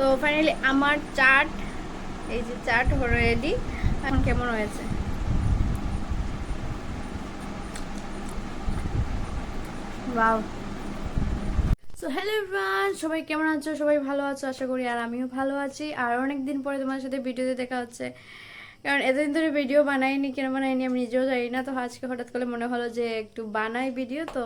তো ফাইনালি আমার চাট, এই যে চাট রেডি এখন কেমন হয়েছে? সো হ্যালো এভরিওয়ান সবাই কেমন আছো? সবাই ভালো আছো? আশা করি আর আমিও ভালো আছি। আর অনেক দিন পরে তোমার সাথে ভিডিওতে দেখা হচ্ছে। কারণ এতদিন ধরে ভিডিও বানাইনি, কেন বানাইনি আমি নিজেও জানি না। তো আজকে হঠাৎ করে মনে হলো যে একটু বানাই ভিডিও তো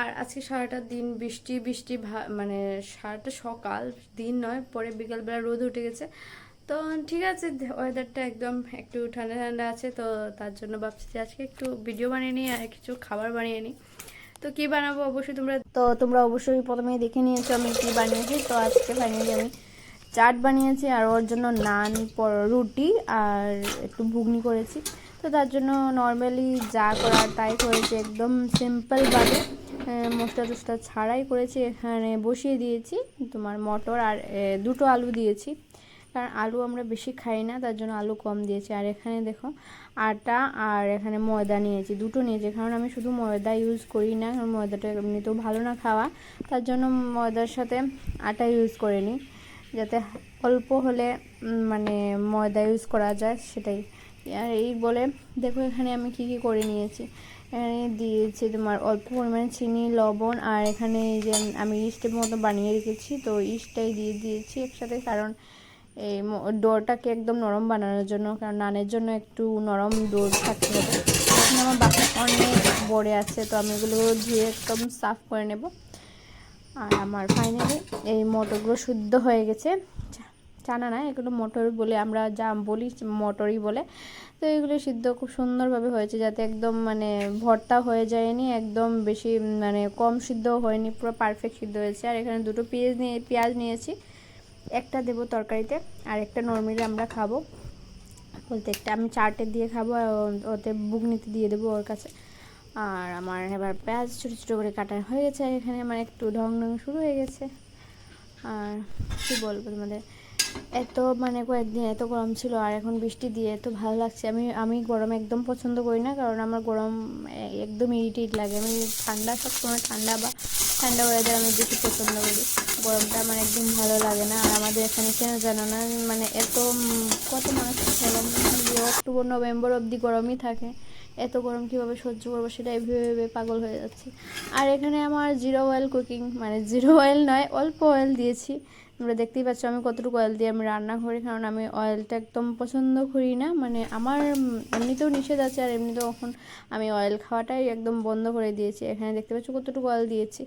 আর আজকে সারাটা দিন বৃষ্টি বৃষ্টি মানে সারাটা সকাল, দিন নয়, পরে বিকালবেলা রোদ উঠে গেছে। তো ঠিক আছে ওয়েদারটা একদম একটু ঠান্ডা ঠান্ডা আছে, তো তার জন্য ভাবছি যে আজকে একটু ভিডিও বানিয়ে নিই আর কিছু খাবার বানিয়ে নিই। তো কি বানাবো অবশ্যই তোমরা, তো তোমরা অবশ্যই প্রথমেই দেখে নিয়েছো আমি কি বানিয়েছি, তো আজকে ফাইনালি আমি চাট বানিয়েছি আর ওর জন্য নান, পর- রুটি আর একটু ঘুগনি করেছি। তো তার জন্য নর্মালি যা করার তাই করেছি, একদম সিম্পলভাবে মশলা টসলা ছাড়াই করেছি, এখানে বসিয়ে দিয়েছি। তোমার মটর আর দুটো আলু দিয়েছি। কারণ আলু আমরা বেশি খাই না, তার জন্য আলু কম দিয়েছি। আর এখানে দেখো, আটা আর এখানে ময়দা নিয়েছি, দুটো নিয়েছি। কারণ আমি শুধু ময়দা ইউজ করি না, কারণ ময়দাটা এমনিতেও ভালো না খাওয়া। তার জন্য ময়দার সাথে আটা ইউজ করে নিই, যাতে অল্প হলে মানে ময়দা ইউজ করা যায়, সেটাই। আর এই বলে, দেখো এখানে আমি কি কি করে নিয়েছি। দিয়েছি তোমার অল্প পরিমাণে চিনি, লবণ, আর এখানে এই যে আমি ইস্টের মতো বানিয়ে রেখেছি, তো ইস্টটাই দিয়ে দিয়েছি একসাথে, কারণ এই ডোরটাকে একদম নরম বানানোর জন্য, কারণ নানের জন্য একটু নরম ডোর থাকতে হবে। এখানে আমার বাকি অনেক বড়ে আছে, তো আমি এগুলো ধুয়ে একদম সাফ করে নেব। আর আমার ফাইনালি এই মটরগুলো শুদ্ধ হয়ে গেছে। চানা না, এগুলো মটর বলে আমরা যা বলি মটরই বলে। তো এগুলো সিদ্ধ খুব সুন্দরভাবে হয়েছে যাতে একদম মানে ভর্তা হয়ে যায়নি, একদম বেশি মানে কম সিদ্ধ হয়নি, পুরো পারফেক্ট সিদ্ধ হয়েছে। আর এখানে দুটো পেঁয়াজ নিয়ে, পেঁয়াজ নিয়েছি, একটা দেবো তরকারিতে আর একটা নর্মালি আমরা খাব। বলতে একটা আমি চাটে দিয়ে খাব ওতে বুগনিতে দিয়ে দেবো ওর কাছে। আর আমার এবার পেঁয়াজ ছোটো ছোটো করে কাটা হয়ে গেছে এখানে আমার একটু ঢং ঢং শুরু হয়ে গেছে। আর কী বলব তোমাদের? এত মানে কয়েকদিন এত গরম ছিল আর এখন বৃষ্টি দিয়ে এত ভালো লাগছে। আমি আমি গরম একদম পছন্দ করি না কারণ আমার গরম একদম ইরিটেট লাগে। আমি ঠান্ডা সবসময় ঠান্ডা বা ঠান্ডা ওয়েদার আমি বেশি পছন্দ করি। গরমটা আমার একদম ভালো লাগে না। আর আমাদের এখানে কেন জানো না মানে এত কত মানুষ গরম অক্টোবর, নভেম্বর অবধি গরমই থাকে। এত গরম কীভাবে সহ্য করব সেটাই ভেবে ভেবে পাগল হয়ে যাচ্ছে। আর এখানে আমার জিরো অয়েল কুকিং মানে জিরো অয়েল নয়, অল্প অয়েল দিয়েছি। তোমরা দেখতেই পাচ্ছ আমি কতটুকু অয়েল দিয়ে আমি রান্না করি, কারণ আমি অয়েলটা একদম পছন্দ করি না। মানে আমার এমনিতেও নিষেধ আছে আর এমনিতেও এখন আমি অয়েল খাওয়াটাই একদম বন্ধ করে দিয়েছি। এখানে দেখতে পাচ্ছ কতটুকু অয়েল দিয়েছি।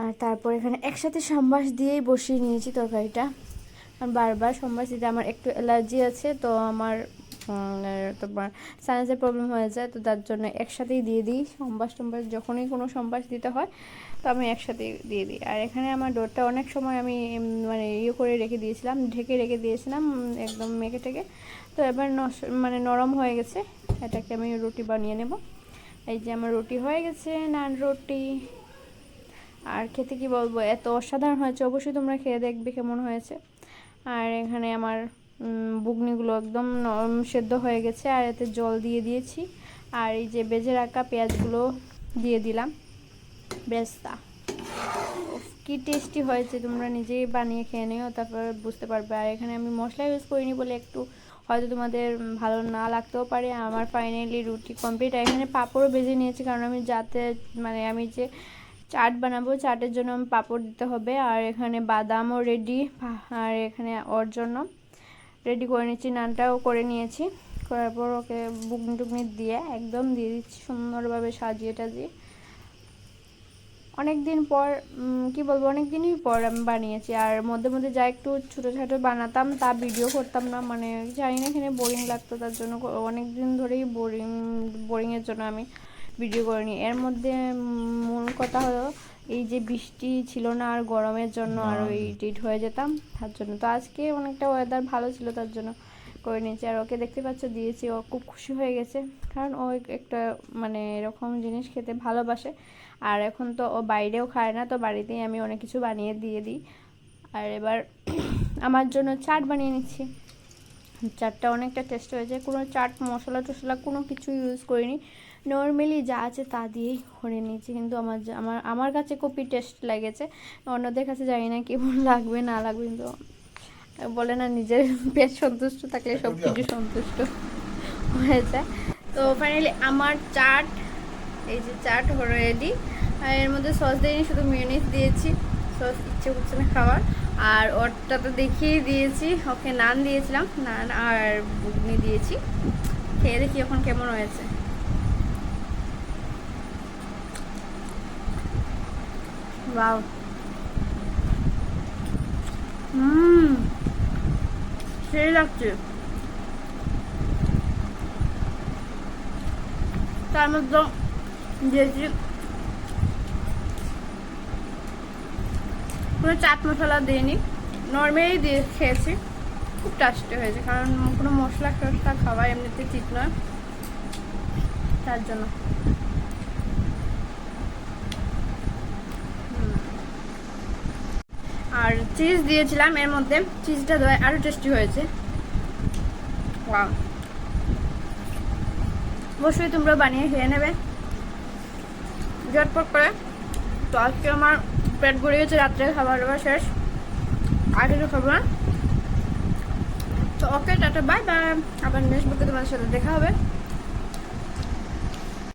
আর তারপর এখানে একসাথে সম্বাস দিয়েই বসিয়ে নিয়েছি তরকারিটা। আর বারবার সম্বাস দিতে আমার একটু অ্যালার্জি আছে, তো আমার তোমার সাইন্সের প্রবলেম হয়ে যায়, তো তার জন্য একসাথেই দিয়ে দিই। সম্বাস টম্বাস যখনই কোনো সম্বাস দিতে হয় তো আমি একসাথেই দিয়ে দিই। আর এখানে আমার ডোরটা অনেক সময় আমি মানে ইয়ে করে রেখে দিয়েছিলাম, ঢেকে রেখে দিয়েছিলাম একদম মেখে টেকে তো এবার মানে নরম হয়ে গেছে। এটাকে আমি রুটি বানিয়ে নেব। এই যে আমার রুটি হয়ে গেছে, নান রুটি। আর খেতে কি বলব, এত অসাধারণ হয়েছে। অবশ্যই তোমরা খেয়ে দেখবে কেমন হয়েছে। আর এখানে আমার বুগনিগুলো একদম নরম সেদ্ধ হয়ে গেছে। আর এতে জল দিয়ে দিয়েছি। আর এই যে বেজে রাখা পেঁয়াজগুলো দিয়ে দিলাম। বেস্তা কি টেস্টি হয়েছে, তোমরা নিজেই বানিয়ে খেয়ে নিও, তারপর বুঝতে পারবে। আর এখানে আমি মশলা ইউজ করিনি বলে একটু হয়তো তোমাদের ভালো না লাগতেও পারে। আমার ফাইনালি রুটি কমপ্লিট আর এখানে পাঁপড়ও ভেজে নিয়েছি, কারণ আমি যাতে মানে আমি যে চাট বানাবো, চাটের জন্য আমি পাঁপড় দিতে হবে। আর এখানে বাদামও রেডি আর এখানে ওর জন্য রেডি করে নিচ্ছি নানটাও করে নিয়েছি। করার পর ওকে বুকনি টুকনি দিয়ে একদম দিয়ে দিচ্ছি, সুন্দরভাবে সাজিয়ে টাজিয়ে অনেক দিন পর কি বলব অনেক দিনই পর আমি বানিয়েছি। আর মধ্যে মধ্যে যা একটু ছোটো ছোটো বানাতাম তা ভিডিও করতাম না। মানে জানি না এখানে বোরিং লাগতো তার জন্য। অনেক দিন ধরেই বোরিং বোরিংয়ের জন্য আমি ভিডিও করিনি। এর মধ্যে মূল কথা হলো এই যে বৃষ্টি ছিল না আর গরমের জন্য আরও ইরিটেট হয়ে যেতাম তার জন্য। তো আজকে অনেকটা ওয়েদার ভালো ছিল তার জন্য করে নিয়েছি। আর ওকে দেখতে পাচ্ছ দিয়েছি। ও খুব খুশি হয়ে গেছে। কারণ ও একটা মানে এরকম জিনিস খেতে ভালোবাসে। আর এখন তো ও বাইরেও খায় না তো বাড়িতেই আমি অনেক কিছু বানিয়ে দিয়ে দিই। আর এবার আমার জন্য চাট বানিয়ে নিচ্ছি। চাটটা অনেকটা টেস্ট হয়েছে কোনো চাট মশলা টশলা কোনো কিছু ইউজ করিনি। নর্মালি যা আছে তা দিয়েই করে নিয়েছি কিন্তু আমার আমার আমার কাছে কপি টেস্ট লেগেছে। অন্যদের কাছে জানি না কেমন লাগবে না লাগবে কিন্তু বলে না নিজের পেট সন্তুষ্ট থাকলে সব কিছু সন্তুষ্ট হয়ে যায়। তো ফাইনালি আমার চাট এই যে চাট রেডি আর এর মধ্যে সস দিইনি শুধু মিউনিস দিয়েছি। সস ইচ্ছে করছে না খাওয়ার। আর ওরটা তো দেখিয়ে দিয়েছি। ওকে নান দিয়েছিলাম। নান আর বুগনি দিয়েছি। খেয়ে দেখি এখন কেমন হয়েছে। Wow hmm. সেই লাগছে। তার মধ্যে কোনো চাট মশলা দিইনি। নর্মালি দিয়ে খেয়েছি। খুব টেস্টি হয়েছে, কারণ কোনো মশলা টশলা খাওয়া এমনিতে ঠিক নয়। তার জন্য। আর চিজ দিয়েছিলাম, এর মধ্যে চিজটা দেওয়া আরও টেস্টি হয়েছে. অবশ্যই তোমরা বানিয়ে খেয়ে নেবে। ঝটপট করে। তো আজকে আমার পেট ভরে গেছে রাত্রে খাবার দাবার শেষ। আর কিছু খাব না। তো ওকে টাটা বাই বাই আবার নেক্সট বুকে তোমার সাথে দেখা হবে।